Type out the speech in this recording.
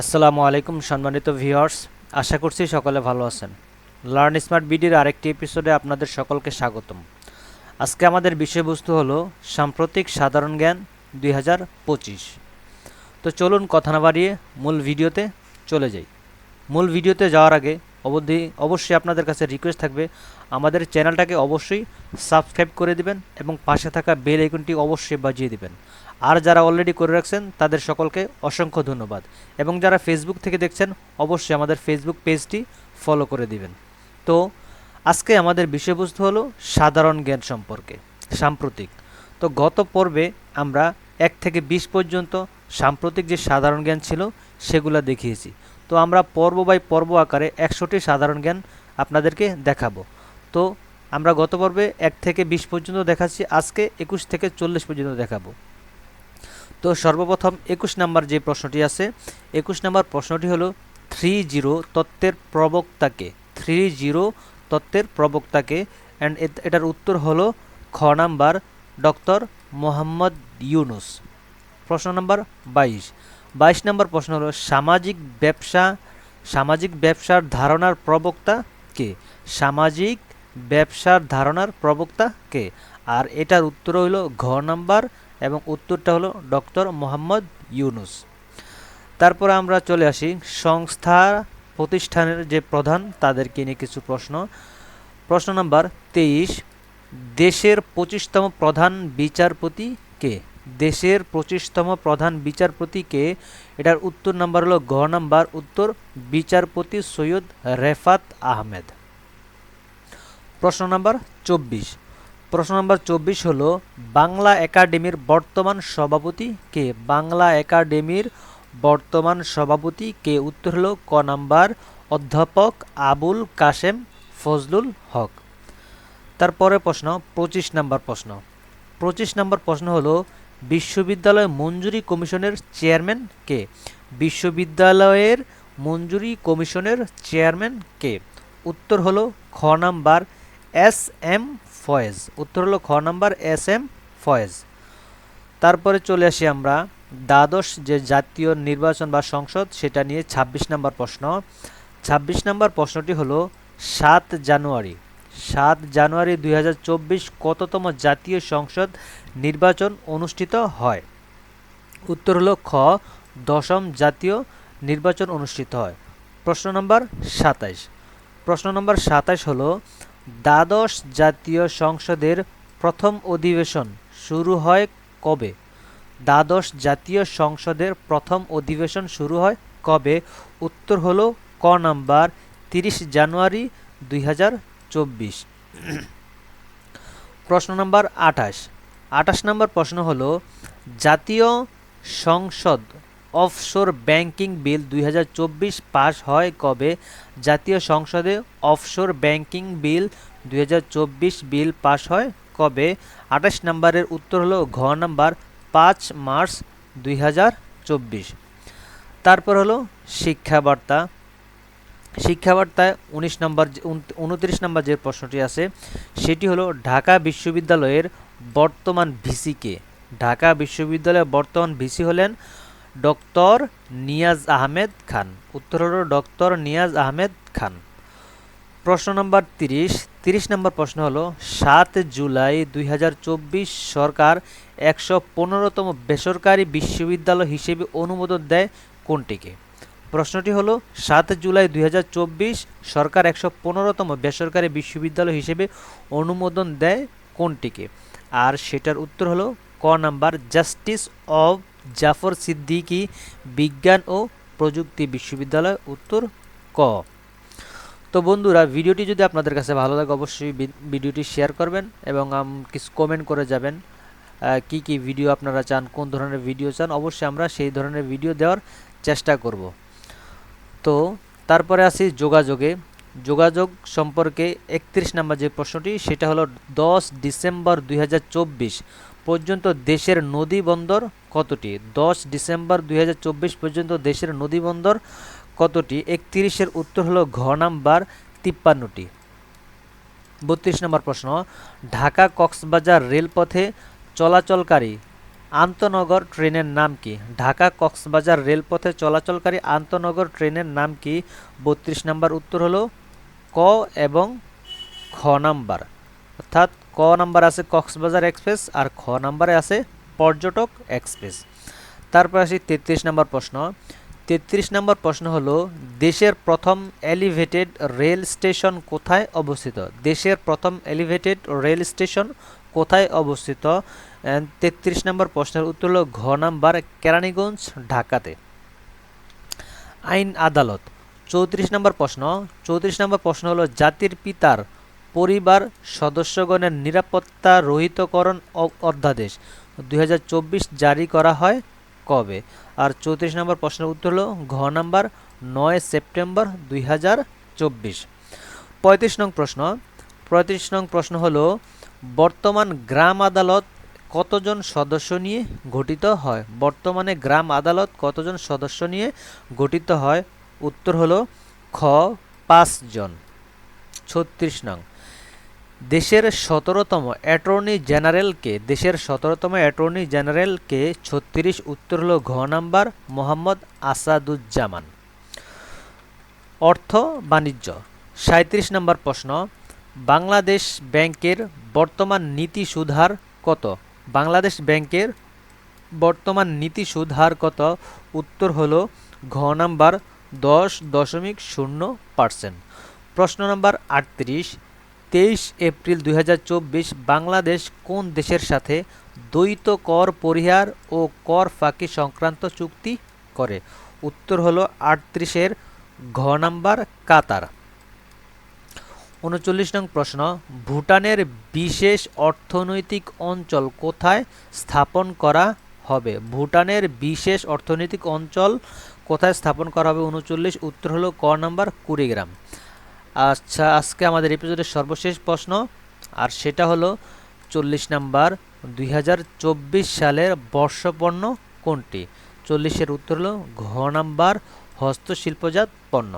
আসসালামু আলাইকুম সম্মানিত ভিউয়ার্স, আশা করছি সকলে ভালো আছেন। লার্ন স্মার্ট বিডির আরেকটি এপিসোডে আপনাদের সকলকে স্বাগতম। আজকে আমাদের বিষয়বস্তু হলো সাম্প্রতিক সাধারণ জ্ঞান দুই হাজার পঁচিশ। তো চলুন কথা না বাড়িয়ে মূল ভিডিওতে চলে যাই। মূল ভিডিওতে যাওয়ার আগে অবধি অবশ্যই আপনাদের কাছে রিকোয়েস্ট থাকবে, আমাদের চ্যানেলটাকে অবশ্যই সাবস্ক্রাইব করে দিবেন এবং পাশে থাকা বেল আইকনটি অবশ্যই বাজিয়ে দিবেন। আর যারা অলরেডি করে রাখছেন, তাদের সকলকে অসংখ্য ধন্যবাদ। এবং যারা ফেসবুক থেকে দেখছেন, অবশ্যই আমাদের ফেসবুক পেজটি ফলো করে দিবেন। তো, আজকে আমাদের বিষয়বস্তু হলো সাধারণ জ্ঞান সম্পর্কে, সাম্প্রতিক। তো গত পর্বে আমরা এক থেকে বিশ পর্যন্ত সাম্প্রতিক যে সাধারণ জ্ঞান ছিল, সেগুলো দেখিয়েছি। তো আমরা পর্ব বাই পর্ব আকারে একশোটি সাধারণ জ্ঞান আপনাদেরকে দেখাবো। তো, আমরা গত পর্বে এক থেকে বিশ পর্যন্ত দেখাচ্ছি, আজকে একুশ থেকে চল্লিশ পর্যন্ত দেখাবো। তো সর্বপ্রথম একুশ নাম্বার যে প্রশ্নটি আছে, একুশ নাম্বার প্রশ্নটি হলো, থ্রি জিরো তত্ত্বের প্রবক্তাকে, থ্রি জিরো তত্ত্বের প্রবক্তাকে? অ্যান্ড এটার উত্তর হলো, খ নাম্বার ডক্টর মোহাম্মদ ইউনুস। প্রশ্ন নাম্বার বাইশ। বাইশ নম্বর প্রশ্ন হলো, সামাজিক ব্যবসা, সামাজিক ব্যবসার ধারণার প্রবক্তা কে? সামাজিক ব্যবসার ধারণার প্রবক্তা কে? আর এটার উত্তর হলো, ঘ নাম্বার এবং উত্তরটা হলো ডক্টর মোহাম্মদ ইউনুস। তারপর আমরা চলে আসি সংস্থা প্রতিষ্ঠানের যে প্রধান, তাদেরকে নিয়ে কিছু প্রশ্ন। প্রশ্ন নাম্বার তেইশ, দেশের পঁচিশতম প্রধান বিচারপতি কে? দেশের পঁচিশতম প্রধান বিচারপতি কে? এটার উত্তর নাম্বার হলো ঘ নাম্বার, উত্তর বিচারপতি সৈয়দ রেফাত আহমেদ। প্রশ্ন নাম্বার চব্বিশ প্রশ্ন নম্বর চব্বিশ হলো, বাংলা একাডেমির বর্তমান সভাপতি কে? বাংলা একাডেমির বর্তমান সভাপতি কে? উত্তর হলো, ক নাম্বার অধ্যাপক আবুল কাশেম ফজলুল হক। তারপরে প্রশ্ন, পঁচিশ নাম্বার প্রশ্ন। পঁচিশ নাম্বার প্রশ্ন হলো, বিশ্ববিদ্যালয় মঞ্জুরি কমিশনের চেয়ারম্যান কে? বিশ্ববিদ্যালয়ের মঞ্জুরি কমিশনের চেয়ারম্যান কে? উত্তর হলো, খ নাম্বার এস এম ফয়েজ। উত্তর হলো খ নাম্বার এস এম ফয়েজ। তারপরে চলে আসি আমরা দ্বাদশ যে জাতীয় নির্বাচন বা সংসদ, সেটা নিয়ে ২৬ নম্বর প্রশ্ন। ২৬ নম্বর প্রশ্নটি হলো, সাত জানুয়ারি। সাত জানুয়ারি দু হাজার চব্বিশ কততম জাতীয় সংসদ নির্বাচন অনুষ্ঠিত হয়? উত্তর হলো খ, দশম জাতীয় নির্বাচন অনুষ্ঠিত হয়। প্রশ্ন নম্বর সাতাইশ। প্রশ্ন নম্বর সাতাইশ হলো দ্বাদশ জাতীয় সংসদের প্রথম অধিবেশন শুরু হয় কবে? দ্বাদশ জাতীয় সংসদের প্রথম অধিবেশন শুরু হয় কবে? উত্তর হলো ক নাম্বার, তিরিশ জানুয়ারি দুই হাজার চব্বিশ। প্রশ্ন নম্বর আঠাশ। আঠাশ নম্বর প্রশ্ন হলো, জাতীয় সংসদ অফশোর ব্যাংকিং বিল দুই হাজার চব্বিশ পাশ হয় কবে? জাতীয় সংসদে অফশোর ব্যাংকিং বিল দুই হাজার চব্বিশ বিল পাশ হয় কবে? আঠাশ নম্বরের উত্তর হলো ঘ নাম্বার পাঁচ মার্চ দুই হাজার চব্বিশ। তারপর হলো শিক্ষাবার্তা। শিক্ষাবার্তায় উনিশ নম্বর উনত্রিশ নম্বর যে প্রশ্নটি আছে, সেটি হলো ঢাকা বিশ্ববিদ্যালয়ের বর্তমান ভিসিকে। ঢাকা বিশ্ববিদ্যালয়ের বর্তমান ভিসি হলেন ডক্টর নিয়াজ আহমেদ খান। উত্তর হল ডক্টর নিয়াজ আহমেদ খান। প্রশ্ন নম্বর তিরিশ। তিরিশ নম্বর প্রশ্ন হলো, সাত জুলাই দুই হাজার চব্বিশ সরকার একশো পনেরোতম বেসরকারি বিশ্ববিদ্যালয় হিসেবে অনুমোদন দেয় কোনটিকে? প্রশ্নটি হলো, সাত জুলাই দুই হাজার চব্বিশ সরকার একশো পনেরোতম বেসরকারি বিশ্ববিদ্যালয় হিসেবে অনুমোদন দেয় কোনটিকে? আর সেটার উত্তর হলো, ক number, justice of Zafar Siddiqui বিজ্ঞান ও প্রযুক্তি বিশ্ববিদ্যালয়, উত্তর ক। তো বন্ধুরা, ভিডিওটি যদি আপনাদের কাছে ভালো লাগে, অবশ্যই ভিডিওটি শেয়ার করবেন এবং কিছু কমেন্ট করে যাবেন। কি কি ভিডিও আপনারা চান, কোন ধরনের ভিডিও চান, অবশ্যই আমরা সেই ধরনের ভিডিও দেওয়ার চেষ্টা করব। তো তারপরে আসি যোগাযোগে। যোগাযোগ সম্পর্কে একত্রিশ নম্বর যে প্রশ্নটি, সেটা হলো দশ ডিসেম্বর দুই হাজার চব্বিশ। পর্যন্ত দেশের নদী বন্দর কতটি? দশ ডিসেম্বর দু হাজার চব্বিশ পর্যন্ত দেশের নদী বন্দর কতটি? একত্রিশের উত্তর হলো ঘ নাম্বার তিপ্পান্নটি। বত্রিশ নম্বর প্রশ্ন, ঢাকা কক্সবাজার রেলপথে চলাচলকারী আন্তনগর ট্রেনের নাম কি? ঢাকা কক্সবাজার রেলপথে চলাচলকারী আন্তনগর ট্রেনের নাম কি? বত্রিশ নাম্বার উত্তর হলো ক এবং খ নাম্বার। অর্থাৎ ক নাম্বার আছে কক্সবাজার এক্সপ্রেস আর খ নাম্বারে আছে পর্যটক এক্সপ্রেস। তারপর আসি তেত্রিশ নম্বর প্রশ্ন। তেত্রিশ নম্বর প্রশ্ন হলো, দেশের প্রথম এলিভেটেড রেল স্টেশন কোথায় অবস্থিত? দেশের প্রথম এলিভেটেড রেল স্টেশন কোথায় অবস্থিত? তেত্রিশ নম্বর প্রশ্নের উত্তর হলো ঘ নাম্বার কেরানীগঞ্জ, ঢাকাতে। আইন আদালত। চৌত্রিশ নম্বর প্রশ্ন। চৌত্রিশ নম্বর প্রশ্ন হলো, জাতির পিতার পরিবার সদস্যগণের নিরাপত্তা রহিতকরণ অধ্যাদেশ দুই হাজার চব্বিশ জারি করা হয় কবে? আর চৌত্রিশ নম্বর প্রশ্নের উত্তর হলো ঘ নাম্বার নয় সেপ্টেম্বর দুই হাজার চব্বিশ। পঁয়ত্রিশ নং প্রশ্ন, পঁয়ত্রিশ নং প্রশ্ন হলো বর্তমান গ্রাম আদালত কতজন সদস্য নিয়ে গঠিত হয়? বর্তমানে গ্রাম আদালত কতজন সদস্য নিয়ে গঠিত হয়? উত্তর হলো খ পাঁচজন। ছত্রিশ নং দেশের সতেরোতম অ্যাটর্নি জেনারেলকে, দেশের সতেরোতম অ্যাটর্নি জেনারেলকে ছত্রিশ উত্তর হল ঘ নাম্বার মোহাম্মদ আসাদুজ্জামান। অর্থ বাণিজ্য সাঁত্রিশ নম্বর প্রশ্ন, বাংলাদেশ ব্যাংকের বর্তমান নীতি সুধার কত? বাংলাদেশ ব্যাংকের বর্তমান নীতি সুধার কত? উত্তর হল ঘ নাম্বার দশ দশমিক শূন্য পার্সেন্ট। প্রশ্ন নম্বর আটত্রিশ তেইশ এপ্রিল দুই হাজার চব্বিশ বাংলাদেশ কোন দেশের সাথে দ্বৈত কর পরিহার ও কর ফাঁকি সংক্রান্ত চুক্তি করে? উত্তর হলো আটত্রিশের ঘ নাম্বার কাতার। উনচল্লিশ নং প্রশ্ন, ভুটানের বিশেষ অর্থনৈতিক অঞ্চল কোথায় স্থাপন করা হবে? ভুটানের বিশেষ অর্থনৈতিক অঞ্চল কোথায় স্থাপন করা হবে? উনচল্লিশ, উত্তর হলো ক নাম্বার কুড়িগ্রাম। আচ্ছা আজকে আমাদের এপিসোডের সর্বশেষ প্রশ্ন, আর সেটা হলো চল্লিশ নাম্বার, দুই হাজার চব্বিশ সালের বর্ষপণ্য কোনটি? চল্লিশের উত্তর হলো ঘ নাম্বার, হস্তশিল্পজাত পণ্য।